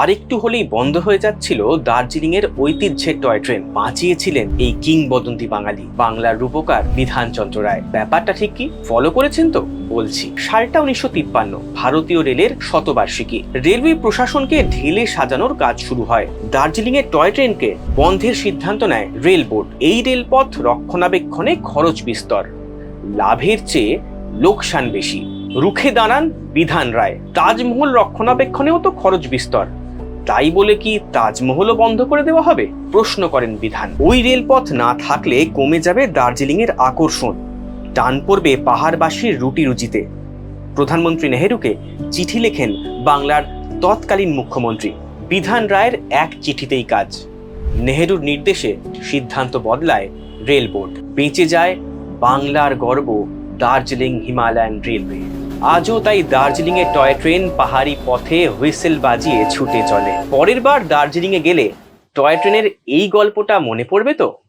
আরেকটু হলেই বন্ধ হয়ে যাচ্ছিল দার্জিলিং এর ঐতিহ্যের টয় ট্রেন। বাঁচিয়েছিলেন এই কিংবদন্তি বাঙালি, বাংলার রূপকার বিধানচন্দ্র রায়। ব্যাপারটা ঠিক কি? ফলো করেছেন তো? বলছি, সালটা উনিশশো তিপ্পান্ন, ভারতীয় রেলের শতবার্ষিকী। রেলওয়ে প্রশাসনকে ঢেলে সাজানোর কাজ শুরু হয়। দার্জিলিং এর টয় ট্রেনকে বন্ধের সিদ্ধান্ত নেয় রেল বোর্ড। এই রেলপথ রক্ষণাবেক্ষণে খরচ বিস্তর। লাভের চেয়ে লোকসান বেশি। রুখে দাঁড়ান বিধান রায়। তাজমহল রক্ষণাবেক্ষণেও তো খরচ বিস্তর। তাই বলে কি তাজমহলও বন্ধ করে দেওয়া হবে? প্রশ্ন করেন বিধান। ওই রেলপথ না থাকলে কমে যাবে দার্জিলিং এর আকর্ষণ। টান পড়বে পাহাড়বাসীর রুটি রুজিতে। প্রধানমন্ত্রী নেহেরুকে চিঠি লেখেন বাংলার তৎকালীন মুখ্যমন্ত্রী। বিধান রায়ের এক চিঠিতেই কাজ। নেহেরুর নির্দেশে সিদ্ধান্ত বদলায় রেল বোর্ড বেঁচে যায় বাংলার গর্ব দার্জিলিং হিমালয়ান রেলওয়ে। আজও তাই দার্জিলিংয়ে টয় ট্রেন পাহাড়ি পথে হুইসেল বাজিয়ে ছুটে চলে। পরের বার দার্জিলিং এ গেলে টয় ট্রেনের এই গল্পটা মনে পড়বে তো?